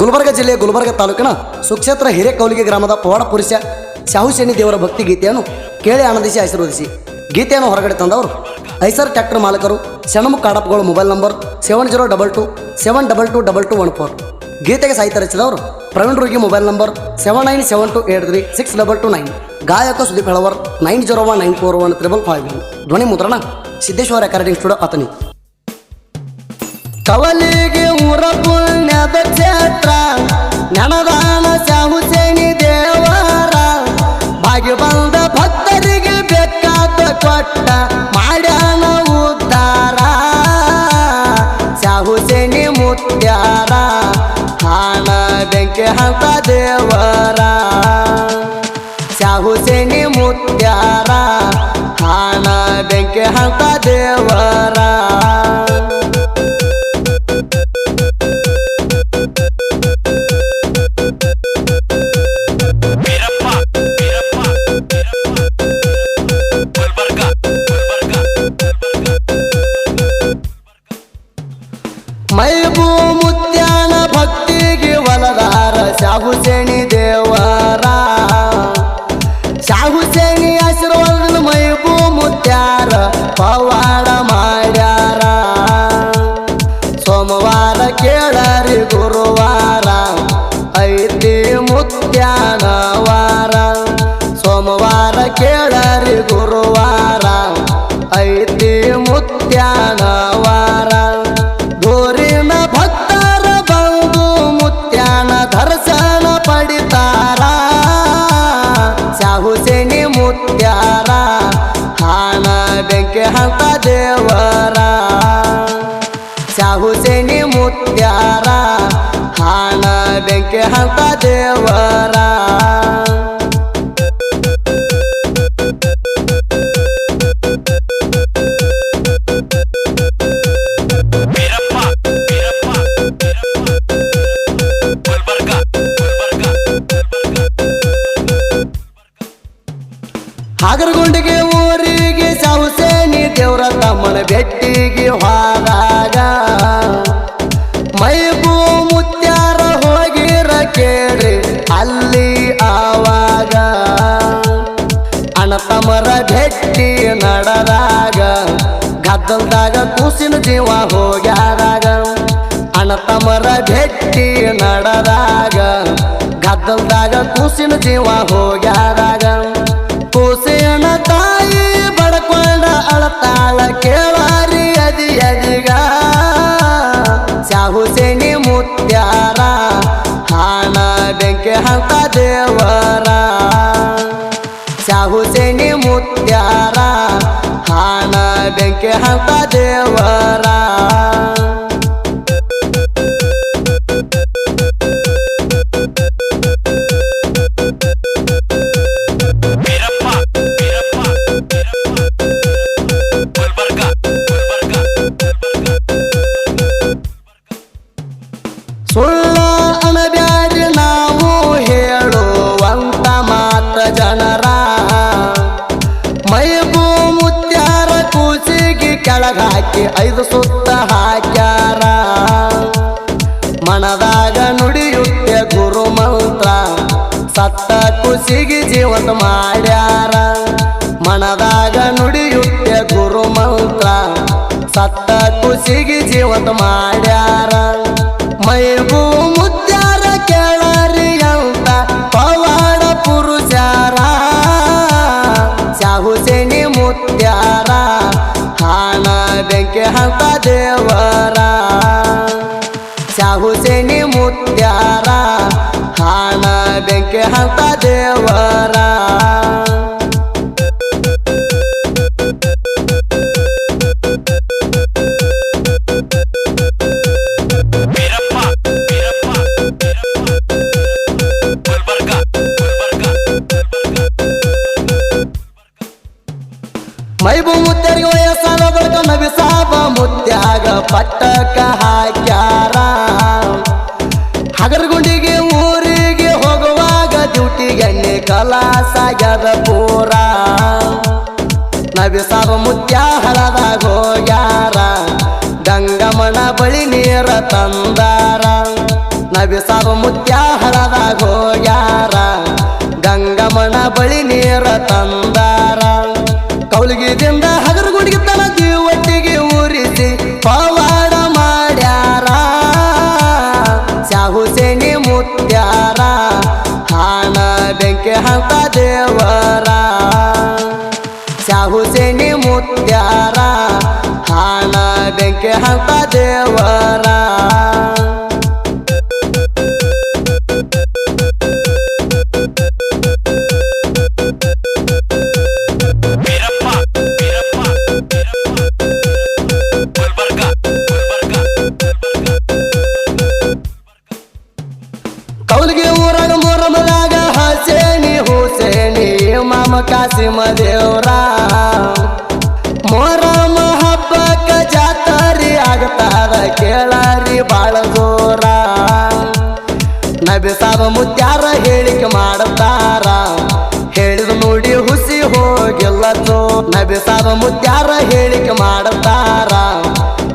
ಗುಲ್ಬರ್ಗ ಜಿಲ್ಲೆಯ ಗುಲ್ಬರ್ಗ ತಾಲೂಕಿನ ಸುಕ್ಷೇತ್ರ ಹಿರೇಕೌಲಿಗೆ ಗ್ರಾಮದ ಪವಾಡ ಪುರುಷ ಶಾಹುಶೇನಿ ದೇವರ ಭಕ್ತಿ ಗೀತೆಯನ್ನು ಕೇಳಿ ಆನಂದಿಸಿ ಆಶೀರ್ವದಿಸಿ. ಗೀತೆಯನ್ನು ಹೊರಗಡೆ ತಂದವರು ಐಸರ್ ಟ್ಯಾಕ್ಟರ್ ಮಾಲಕರು ಸೆಣಮು ಕಾಡಪ್ಗಳ mobile number seven zero double two seven double two double two one four. ಗೀತೆಗೆ ಸಾಹಿತ್ಯ ರಚಿಸಿದವರು Praveen ರುಗಿ mobile number seven nine seven two eight three six double two nine. ಗಾಯಕ Sudeep Helavar nine zero one nine four one triple five ಧ್ವನಿ ಮುದ್ರಣ Siddeshwara recording studio Athani ಕವಲಿಗೆ ಊರ ಪುಣ್ಯದ ಕ್ಷೇತ್ರ ನೆನದಾನ ಶಾಹುಸೇನಿ ದೇವರ. ಬಾಗಿ ಬಂದ ಭಕ್ತರಿಗೆ ಬೇಕಾದ ಕೊಟ್ಟ ಮಾಡ್ಯಾನ ಉದ್ಧಾರ ಶಾಹುಸೇನಿ ಮುತ್ಯಾರ ಹಾನ ಬೆಂಕಿ ಹಂತ ದೇವರ. ಶಾಹುಸೇನಿ ಮುತ್ಯಾರ ಹಾನ ಬೆಂಕಿ ಹಂತ ದೇವರ. ಬೆಂಕಿ ಹಂತ ದೇವರ ಶಾಹುಸೇನಿ ಮುತ್ಯಾರ ಹಾನ ಬೆಂಕಿ ಹಂತ ದೇವರ ವೀರಪ್ಪ ವೀರಪ್ಪ ಗುಲ್ಬರ್ಗ ಗುಲ್ಬರ್ಗ ಹಾಗರಗುಂಡಿಗೆ ಊರಿಗೆ ಶಾಹುಸೇನಿ ದೇವ್ರ ತಮ್ಮನ ಬೆಟ್ಟಿಗೆ ಹೋದಾಗ ಮೈಗೂ ಮುತ್ಯಾರ ಹೋಗಿರ ಕೇಳಿ ಅಲ್ಲಿ ಆವಾಗ ತಮರ ಭೆಟ್ಟಿ ನಡದಾಗ ಗದ್ದಲ್ದಾಗ ಕೂಸಿನ ಜೀವ ಹೋಗ್ಯಾದಾಗ ತಮರ ಭೆಟ್ಟಿ ನಡದಾಗ ಗದ್ದಲ್ದಾಗ ಕೂಸಿನ ಜೀವ ಹೋಗ್ಯಾದಾಗ ಹಂತ ದೇವರ ಶಾಹುಸೇನಿ ಮುತ್ಯಾರ ಹಾನ ಬೆಂಕಿ ಹಂತ ದೇವರ ಕೂಸಿಗೆ ಕೆಳಗಾಕಿ ಐದು ಸುತ್ತ ಹಾಕ್ಯಾರ. ಮನದಾಗ ನುಡಿಯುತ್ತೆ ಗುರು ಮಂತ್ರ. ಸತ್ತ ಖುಷಿಗೆ ಜೀವನ ಮಾಡ್ಯಾರ. ಮನದಾಗ ನುಡಿಯುತ್ತೆ ಗುರು ಮಂತ್ರ. ಸತ್ತ ಖುಷಿಗೆ ಜೀವನ ಮಾಡ್ಯಾರ. ಮೈಬೂ ಬೆಂಕಿ ಹಂತ ದೇವರ. ಶಾಹುಸೇನಿ ಮುತ್ಯಾರ ಹಾನ ಬೆಂಕಿ ಹಂತ ದೇವರ. ಹಗರಗುಂಡಿಗೆ ಊರಿಗೆ ಹೋಗುವಾಗ ಡ್ಯೂಟಿಗೆ ಎಣ್ಣೆ ಕಲಾಸಾಗ್ಯದ ಪೂರ. ನವಿ ಸಾವ ಮುತ್ಯ ಹಳದಾಗ ಹೋಗ್ಯಾರ ಗಂಗಮಣ ಬಳಿ ನೀರ ತಂದಾರ. ನಬಿಸಾಬ ಮುತ್ಯ ಹಳದಾಗ ಹೋಗ್ಯಾರ ಗಂಗಮಣ ಬಳಿ ನೀರ ತಂದಾರ. ಕೌಲಿಗಿದಿಂದ ಬೆಂಕಿ ಹಂತ ದೇವರ. ಶಾಹು ಸೇನಿ ಮುತ್ಯಾರ ಹಾಣ ಬೆಂಕಿ ಹಂತ ದೇವರ. ಮುತ್ಯಾರ ಹೇಳಿಕೆ ಮಾಡುತ್ತಾರ ಹೇಳಿದ ನೋಡಿ ಹುಸಿ ಹೋಗಿಲ್ಲ ಚೋ. ನಬಿ ಸಾಬ ಮುತ್ಯಾರ ಹೇಳಿಕೆ ಮಾಡುತ್ತಾರ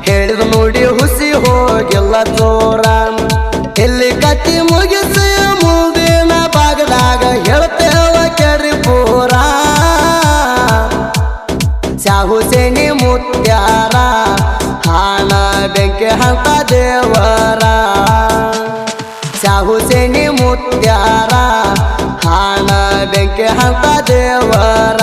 ಹೇಳಿದ ನೋಡಿ ಹುಸಿ ಹೋಗಿಲ್ಲ ಚೋರ. ಇಲ್ಲಿ ಕಟ್ಟಿ ಮುಗಿಸಿ ಮುಂದಿನ ಭಾಗದಾಗ ಹೇಳ್ತೇವ ಕೆರಿ ಪೂರ. ಶಾಹು ಸೇನಿ ಮುತ್ಯಾರ ಹಾಣ ಬೆಂಕಿ ಹಂತ ದೇವರ. ಮುತ್ಯಾರ ಹಾಣ ಬೆಂಕಿ ಹಂತ ದೇವರ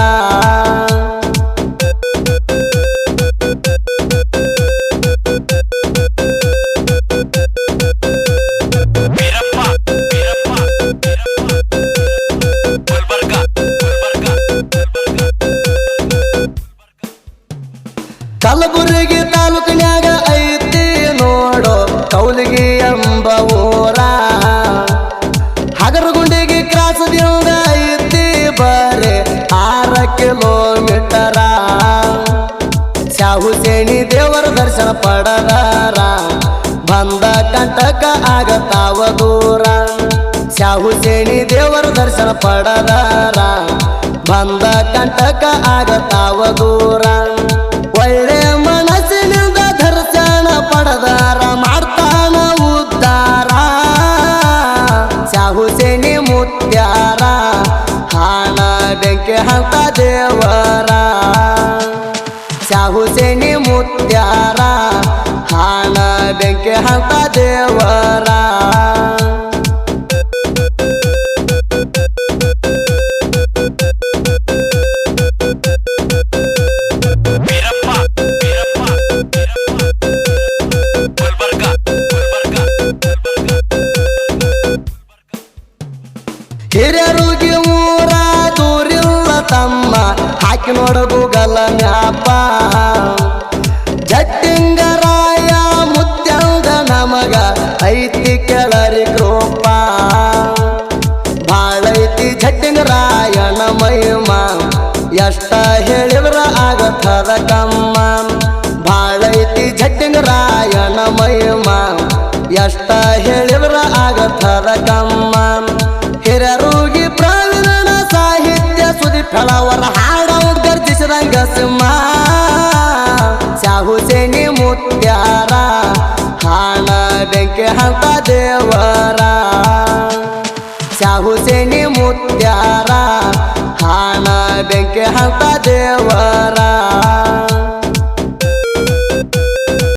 ಪಡದಾರ ಬಂದ ಕಂಟಕ ಆಗತಾವ ದೂರ. ಶಾಹು ಸೇನಿ ದೇವರ ದರ್ಶನ ಪಡದಾರ ಬಂದ ಕಂಟಕ ಆಗತಾವ ದೂರ. ಒಳ್ಳೆ ಮನಸ್ಸಿನಿಂದ ದರ್ಶನ ಪಡದಾರ, ಮಾಡ್ತಾನ ಉದ್ದಾರ. ಶಾಹು ಮುತ್ಯಾರ ಹಾಣ ಬೆಂಕಿ ಹಂತ ದೇವರ. ಶಾಹು ಮುತ್ಯಾರ ಬೆಂಕಿ ಹಂತ ದೇವರ. ಹಿರಿಯರುಗಿ ಊರ ದೂರಿಲ್ಲ ತಮ್ಮ. ಹಾಕಿ ನೋಡ ಗೂಗಲ ಮ್ಯಾಪ. ಎಷ್ಟ ಹೇಳಿದ್ರ ಆಗತ್ತದ ಕಮ್ಮ. ಹಿರರುಗಿ ಪ್ರವೀಣ ಸಾಹಿತ್ಯ ಸುದಿ ಫಲವರ ಹಾಡ ಗರ್ಜಿಸಿದಂಗ ಸಿಂಹ. ಶಾಹು ಸೇನಿ ಮುತ್ಯಾರ ಹಾಣ ಬೆಂಕಿ ಹಂತ ದೇವರ. ಶಾಹು ಸೇನಿ ಮುತ್ಯಾರ ಹಾಣ ಬೆಂಕಿ ಹಂತ ದೇವರ.